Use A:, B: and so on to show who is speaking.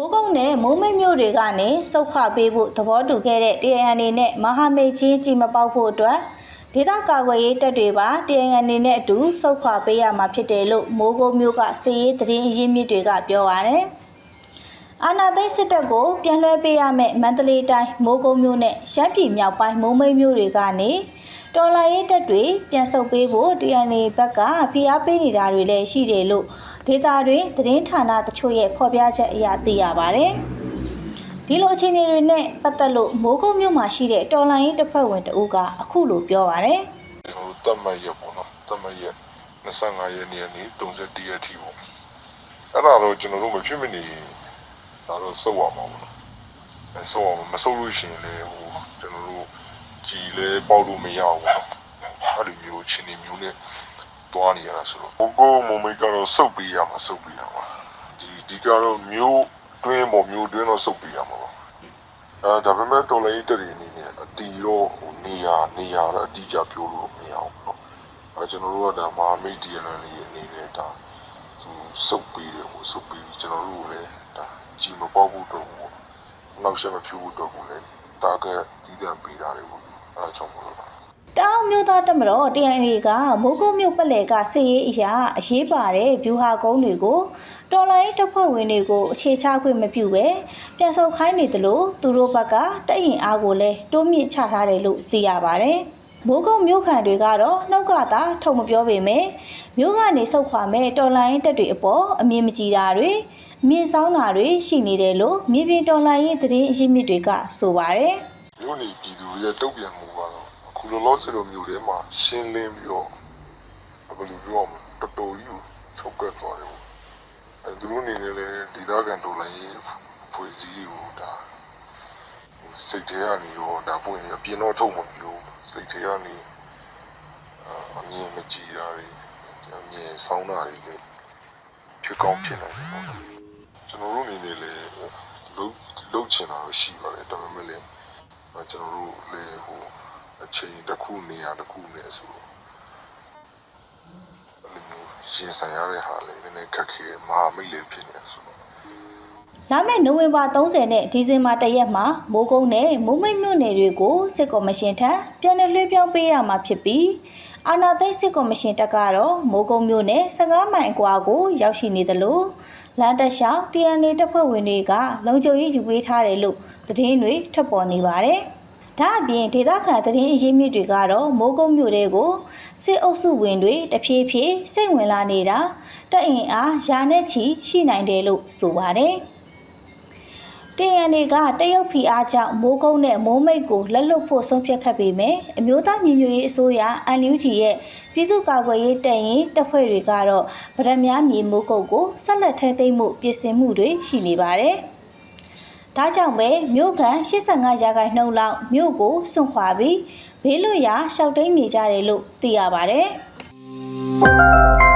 A: မိုးကုတ်နဲ့မိုးမိတ်မြို့တွေကနေစုတ်ခွပေးဖို့သဘောတူခဲ့တဲ့ TNN နဲ့မဟာမိတ်ချင်းကြီးမပေါက်ဖို့အတွက်ဒေသကာကွယ်ရေးတပ်တွေပါ TNN နဲ့အတူစုတ်ခွပေးရမှာဖြစ်တယ်လို့မိုးကုတ်မြို့ကစီရေးသတင်းအရင်းမြစ်တွေကပြောပါတယ်။အာနာသိန်းစစ်တပ်ကိုပြန်လွှဲပေးရမယ့်မန္တလေးတိုင်းမိုးကုတ်မြို့နဲ့ရှမ်းပြည်မြောက်ပိုင်းမိုးမိတ်မြို့တွေကနေတော်လိုင်းရေးတပ်တွေပြန်ဆုတ်ပေးဖို့ TNN ဘက်ကဖိအားပေးနေတာတွေလည်းရှိတယ်လို့ ဒေတာတွင်သတင်းဌာနတချို့ရဲ့ဖော်ပြချက်အရသိရပါတယ်။ဒီလိုအခြေအနေတွေနဲ့ပတ်သက်လို့မိုးကုတ်မြို့မှာရှိတဲ့တော်လိုင်းရေးတပ်ဖွဲ့ဝင်တအုပ်ကအခုလိုပြောပါတယ်
B: ကျွန်တော်တို့တတ်မှတ်ရက်ပေါ့နော်တတ်မှတ်ရက်25ရက်နေ့ကနေ31ရက်ထိပေါ့အဲ့ဒါတော့ကျွန်တော်တို့မဖြစ်မနေဒါတော့စုပ်ရမှာပေါ့နော်အဲစုပ်ရမှာမစုပ်လို့ရှိရင်လည်းဟိုကျွန်တော်တို့ကြည်လဲပေါက်လို့မရဘူးပေါ့နော်အဲ့ဒီမျိုးချင်းနေမျိုးနဲ့ တွားနေရတာဆိုတော့ဘိုးကိုမမိတ်ကတော့စုပ်ပေးရမှာစုပ်ပေးရမှာဒီဒီကတော့မျိုးတွင်းပေါ့မျိုးတွင်းတော့စုပ်ပေးရမှာပေါ့အဲဒါပေမဲ့တော်လေးတက်ရနေနေအတီရောဟိုနေရနေရတော့အတိအကျပြောလို့မရဘူးပေါ့နော်အဲကျွန်တော်တို့ကဒါမာမိတ်ဒီအလန်လေးအနေနဲ့ဒါသူစုပ်ပေးတယ်ဟိုစုပ်ပေးပြီးကျွန်တော်တို့ကိုလည်းဒါကြီးမပေါက်ဘူးတော့ဘူးနောက်ဆက်မဖြူဘူးတော့ဘူးလေတာကဒီတံပေးတာတွေပေါ့အဲဒါကြောင့်မလို့ပါ။
A: တောင်မြို့သားတက်မတော် TNA ကမိုးကုတ်မြို့ပတ်လည်ကစစ်ရေးအရာအရေးပါတဲ့ဗျူဟာကုန်းတွေကိုတော်လိုင်းတပ်ဖွဲ့ဝင်တွေကိုအခြေချခွင့်မပြုပဲပြန်ဆုတ်ခိုင်းနေတယ်လို့သူတို့ဘက်ကတပ်ရင်အားကိုလည်းတိုးမြင့်ချထားတယ်လို့သိရပါတယ်။မိုးကုတ်မြို့ခံတွေကတော့နှုတ်ကသာထုံမပြောပေမဲ့မြို့ကနေဆုတ်ခွာမဲ့တော်လိုင်းတပ်တွေအပေါ်အမြင်မကြည်တာတွေအမြင်ဆောင်တာတွေရှိနေတယ်လို့မြေပြင်တော်လိုင်းရေးသတင်းအရင်းမြစ်တွေကဆိုပါတယ်။
B: မြို့နေပြည်သူတွေရဲ့တုတ်ပြန်မှုကတော့အခု လောလောဆယ်လိုမျိုးထဲမှာရှင်းလင်းပြီးတော့ဘယ်လိုပြောအောင်တော်တော်ကြီးကိုချုပ်ကပ်သွားတယ်ပေါ့အဲသူတို့အနေနဲ့လည်းဒီသားကန်တော်လိုင်းရေးဖွဲ့စည်းကိုဒါဟိုစိတ်ထဲကနေရောဒါပွင့်နေအပြင်တော့ထုတ်မပြောစိတ်ထဲကနေအာအမြင်မကြည်တာတွေအမြင်ဆောင်းတာတွေလည်းဖြစ်ကောင်းဖြစ်နိုင်တယ်ပေါ့နော်ကျွန်တော်တို့အနေနဲ့လည်းလုံးလုံးချင်တာတော့ရှိပါတယ်ဒါပေမဲ့လည်းအဲကျွန်တော်တို့လည်းဟို အချိန်တစ်ခုနေရာတစ်ခုနဲ့ဆိုတော့အဲ့လိုမျိုးရင်ဆိုင်ရတဲ့ဟာလည်းနည်းနည်းခက်ခဲမဟာမိတ်လည်းဖြစ်နေဆိုတော့
A: လာမယ့်နိုဝင်ဘာ30နဲ့ဒီဇင်ဘာ1ရက်မှာမိုးကုန်းနဲ့မိုးမိတ်မြို့နယ်တွေကိုစစ်ကော်မရှင်ထံပြန်လည်လွှဲပြောင်းပေးရမှာဖြစ်ပြီးအာဏာသိမ်းစစ်ကော်မရှင်တပ်ကတော့မိုးကုန်းမြို့နယ်15မိုင်အကွာကိုရောက်ရှိနေတယ်လို့လမ်းတက်လျှောက် TNA တပ်ဖွဲ့ဝင်တွေကလုံခြုံရေးယူပေးထားတယ်လို့သတင်းတွေထွက်ပေါ်နေပါတယ်။ ဒါအပြင်ဒေသခံသတင်းအရင်းမြစ်တွေကတော့မိုးကုတ်မြို့တွေကိုစစ်အုပ်စုဝင်တွေတဖြည်းဖြည်းစိတ်ဝင်လာနေတာတက်အင်အားယာနဲ့ချီရှိနိုင်တယ်လို့ဆိုပါတယ်။ TNA ကတရုတ်ဖီအားကြောင့်မိုးကုန်းနဲ့မိုးမိတ်ကိုလက်လွတ်ဖို့ဆုံးဖြတ်ခဲ့ပေမယ့်အမျိုးသားညီညွတ်ရေးအစိုးရ NUG ရဲ့ပြည်သူ့ကာကွယ်ရေးတပ်ရင်တပ်ဖွဲ့တွေကတော့ဗရမ ्या မြေမိုးကုတ်ကိုဆက်လက်ထဲသိမ်းမှုပြင်ဆင်မှုတွေရှိနေပါတယ်။ ဒါကြောင့်ပဲမြို့ခံ85ရာခိုင်နှုန်းလောက်မြို့ကိုစွန့်ခွာပြီးဘေးလွတ်ရာရှောက်တိန်နေကြတယ်လို့သိရပါတယ်။